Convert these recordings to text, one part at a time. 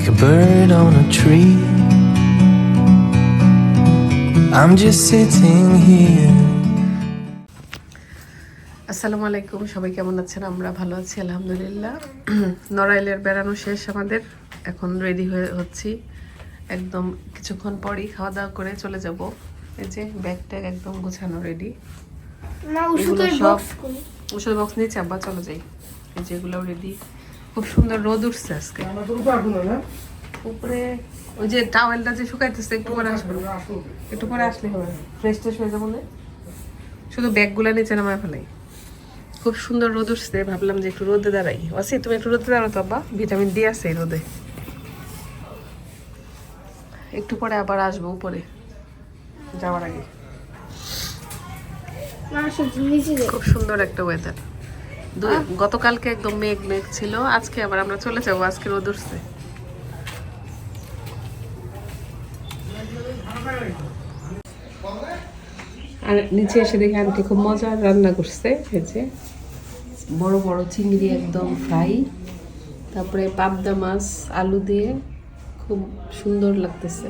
like a bird on a tree. I'm just sitting here. আসসালামু আলাইকুম সবাই কেমন আছেন? আমরা ভালো আছি আলহামদুলিল্লাহ। নড়াইলের বেড়ানো শেষ আমাদের। এখন রেডি হয়ে হচ্ছি। একদম কিছুক্ষণ পরই খাওয়া দাওয়া করে চলে যাব। এই যে ব্যাগ ট্যাগ একদম গোছানো রেডি না এগুলো ওষুধের সব ওষুধ বক্স নিচে আব্বা চলে যাই। এই যে এগুলো রেডি খুব সুন্দর রোদ উঠছে আজকে। উপরে ওই যে টাওয়েলটা যে শুকাইতেছে একটু পরে আসবে। একটু পরে আসলে হবে। ফ্রেশ ট্রেশ হয়ে যাব না? শুধু ব্যাগগুলো নিচে নামায় ফেলাই। খুব সুন্দর রোদ উঠছে ভাবলাম যে একটু রোদে দাঁড়াই। ওসি তুমি একটু রোদে দাঁড়াও তো আব্বা। ভিটামিন ডি আছে এই রোদে। একটু পরে আবার আসব উপরে। যাওয়ার আগে। খুব সুন্দর একটা ওয়েদার গতকালকে একদম মেঘ মেঘ ছিল, আজকে আবার আমরা চলে যাব, আজকে রোদ উঠছে। আর নিচে এসে দেখি আন্টি খুব মজার রান্না করছে যে। বড় বড় চিংড়ি একদম ফ্রাই, তারপরে পাবদা মাছ, আলু দিয়ে খুব সুন্দর লাগতেছে।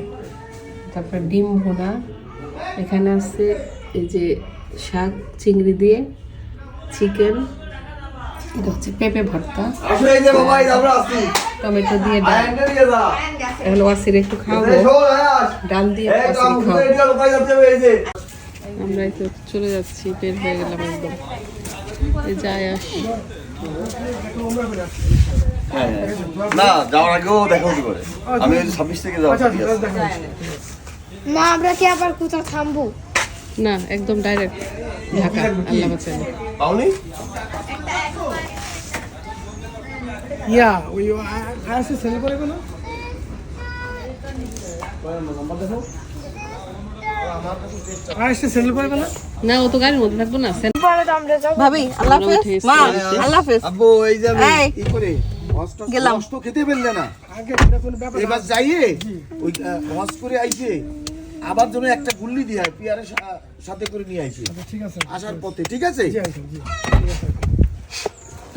তারপরে ডিম ভোনা, এখানে আছে এই যে শাক, চিংড়ি দিয়ে, চিকেন এটা হচ্ছে পেঁপে ভর্তা। টমেটো দিয়ে ডাল। এখন ওয়াসির একটু খাওয়াবো। ডাল দিয়ে আমরা এই তো চলে যাচ্ছি বের হয়ে গেলাম একদম। যায় আস না যাওয়ার আগেও দেখা হতে পারে। আমি ওই ছাব্বিশ থেকে যাব না আমরা কি আবার কোথাও থামবো? না একদম ডাইরেক্ট ঢাকা আল্লাহ বাঁচালে পাওনি? ইয়া ওই আয়াসে সেল করে কোনো? আয়াসে সেল করে না ও তো গাড়ির মধ্যে থাকব না সেন আমরা যাব ভাবি আল্লাহ হাফেজ। মা আল্লাহ হাফেজ। আব্বু এই যে কি করে? গেলাম। খেতে পারলে না। আগে এটা ব্যাপার এবার যাইয়ে ওই করে আইছে আবার জন্য একটা গুল্লি দিয়ে পিয়ারের সাথে করে নিয়ে আইছে। ঠিক আছে। আসার পথে ঠিক আছে? জি।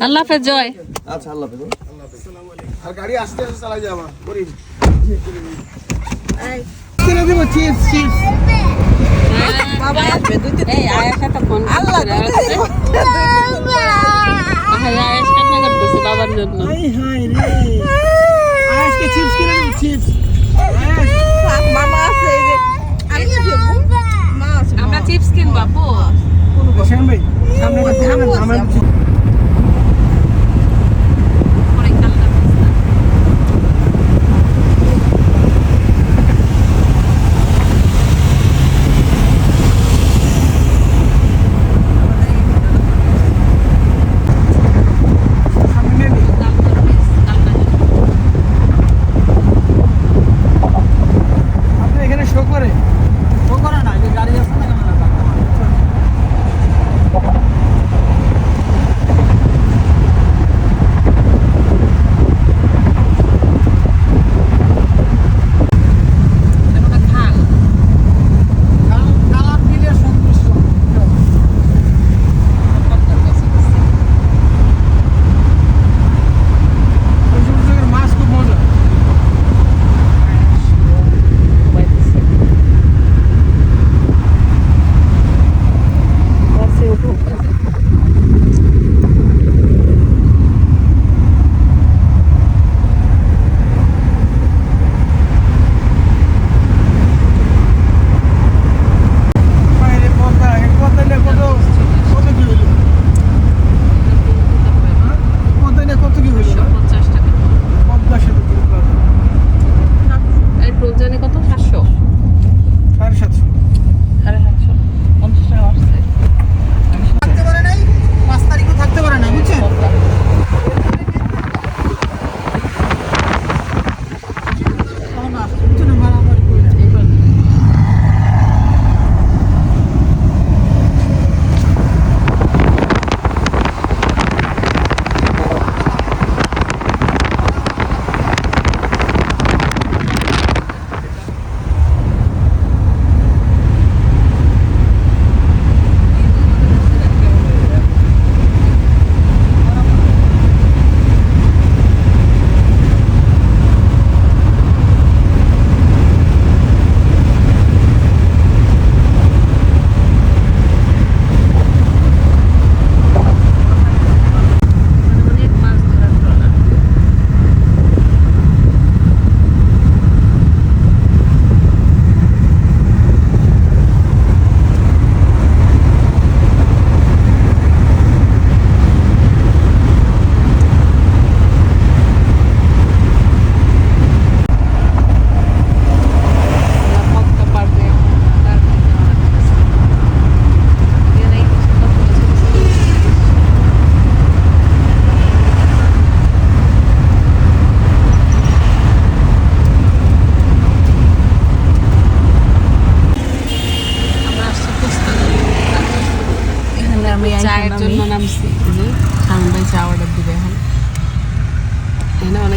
আল্লাহ হাফেজ জয়। আচ্ছা আল্লাহ হাফেজ। আর গাড়ি আস্তে আস্তে চালাই যাবা করিম। কিনে দেব চিপস চিপস। বাবা আসবে দুই তিন এই আয়ের সাথে ফোন আল্লাহ কান্না করতেছে বাবার জন্য। হাই হাই রে। আয়াসকে চিপস কিনে চিপস। মামা আছে এই যে আমি মা আমরা চিপস কিনবো আপু। ভাই সামনে আমার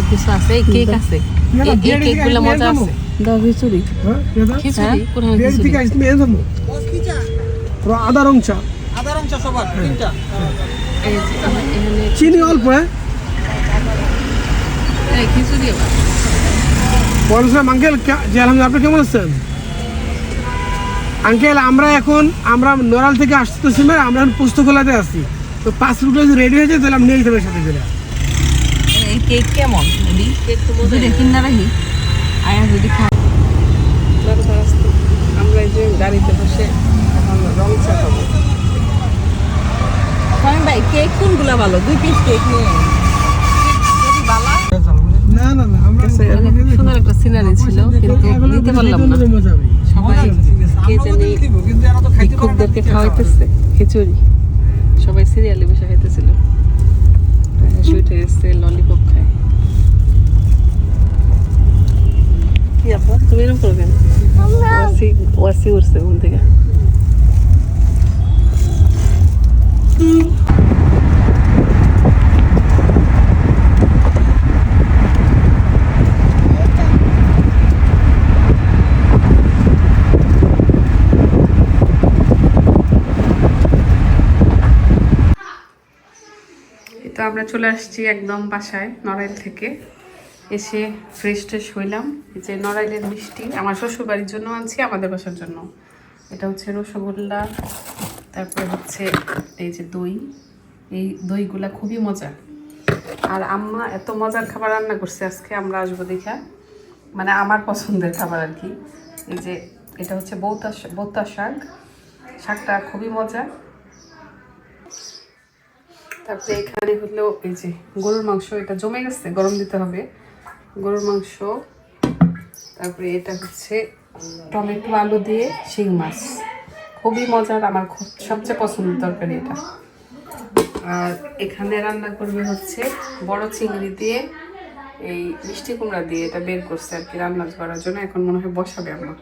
কিছু আছে? কেক আছে। এই- কেকগুলো মজা আছে। দাও খিচুড়ি। হ্যাঁ খিচুড়ি? বিয়ের খিচুড়ি। থেকে আসতে মেয়ে আদা রং চা। এই যে এখানে- এখানে চিনি অল্প হ্যাঁ? খিচুড়ি। আঙ্কেল জি আলহামদুলিল্লাহ আপনি কেমন আছেন? আঙ্কেল আমরা এখন আমরা নড়াল থেকে আসতেছি না আমরা এখন পুস্তকলাতে আছি তো পাঁচ রুটে যদি রেডি হয়ে যায় তাহলে আমি নিয়ে যেতে সাথে করে কেক কেমন? কিনা রাখি আয়া যদি খাই। আমরা এই যে গাড়িতে বসে এখন রং চা খাব। ভাই কেক কোনগুলা ভালো? দুই পিস কেক নিয়ে আয়। যদি ভালো না না না আমরা সুন্দর একটা সিনারি ছিল কিন্তু নিতে পারলাম না। সবাই কে জানি ভিক্ষুকদেরকে খাওয়াইতেছে খিচুড়ি। সবাই সিরিয়ালে বসে খাইতেছিল। শুইটে এসছে ললিপপ খায়। কি আপা তুমি এরকম করো কেন? ওয়াসি ওয়াসি উঠছে ঘুম থেকে। আমরা চলে আসছি একদম বাসায়, নড়াইল থেকে। এসে ফ্রেশ ট্রেশ হইলাম। যে নড়াইলের মিষ্টি, আমার শ্বশুর বাড়ির জন্য আনছি, আমাদের বাসার জন্য। এটা হচ্ছে রসগোল্লা, তারপরে হচ্ছে এই যে দই। এই দইগুলা খুবই মজার। আর আম্মা এত মজার খাবার রান্না করছে আজকে, আমরা আসব দেখা। মানে আমার পছন্দের খাবার আর কি। এই যে এটা হচ্ছে বৌতা বৌতা শাক। শাকটা খুবই মজার। তারপরে এখানে হলো এই যে গরুর মাংস, এটা জমে গেছে, গরম দিতে হবে। গরুর মাংস, তারপরে এটা হচ্ছে টমেটো, আলু দিয়ে শিং মাছ। খুবই মজার, আমার খুব সবচেয়ে পছন্দের তরকারি এটা। আর এখানে রান্না করবে হচ্ছে বড় চিংড়ি দিয়ে এই মিষ্টি কুমড়া দিয়ে এটা বের করছে আর কি রান্না করার জন্য। এখন মনে হয় বসাবে আমার।